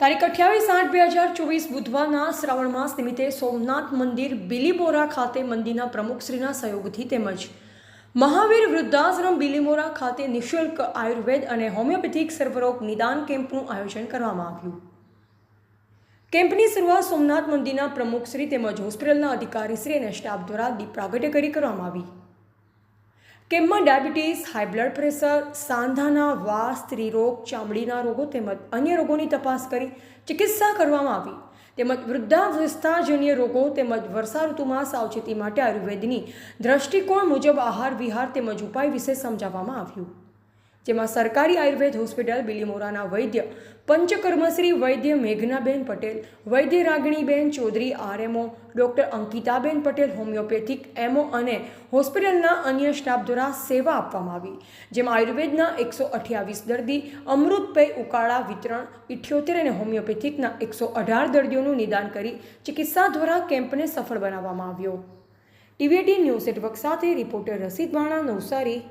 તારીખ અઠ્યાવીસ આઠ બે હજાર ચોવીસ બુધવારના શ્રાવણ માસ નિમિત્તે સોમનાથ મંદિર બિલીબોરા ખાતે મંદિરના પ્રમુખશ્રીના સહયોગથી તેમજ મહાવીર વૃદ્ધાશ્રમ બિલીમોરા ખાતે નિઃશુલ્ક આયુર્વેદ અને હોમિયોપેથિક સર્વરોગ નિદાન કેમ્પનું આયોજન કરવામાં આવ્યું. કેમ્પની શરૂઆત સોમનાથ મંદિરના પ્રમુખશ્રી તેમજ હોસ્પિટલના અધિકારીશ્રી અને સ્ટાફ દ્વારા દીપ પ્રાગટ્ય કરી કરવામાં આવી. કેમ્પમાં ડાયાબિટીસ હાઈ બ્લડ પ્રેશર સાંધાના વાસ, સ્ત્રીરોગ, ચામડીના રોગો તેમજ અન્ય રોગોની તપાસ કરી ચિકિત્સા કરવામાં આવી. તેમજ વૃદ્ધાવસ્થાજન્ય રોગો તેમજ વર્ષા ઋતુમાં સાવચેતી માટે આયુર્વેદની દ્રષ્ટિકોણ મુજબ આહાર, વિહાર તેમજ ઉપાય વિશે સમજાવવામાં આવ્યું. જેમાં સરકારી આયુર્વેદ હોસ્પિટલ, બિલીમોરાના વૈદ્ય, પંચકર્મશ્રી વૈદ્ય મેઘનાબેન પટેલ, વૈદ્ય Raganiben Chaudhari, RMO doctor Ankitaben Patel, homeopathic MO અને હોસ્પિટલના અન્ય સ્ટાફ દ્વારા સેવા આપવામાં આવી, જેમાં આયુર્વેદના એકસો અઠ્યાવીસ દર્દી, અમૃતપેય ઉકાળા વિતરણ, ઇઠ્યોતેર અને હોમિયોપેથિકના એકસો અઢાર દર્દીઓનું નિદાન કરી ચિકિત્સા દ્વારા કેમ્પને સફળ બનાવવામાં આવ્યો. ટીવીટી ન્યૂઝ નેટવર્ક સાથે રિપોર્ટર રસીદ વાણા નવસારી.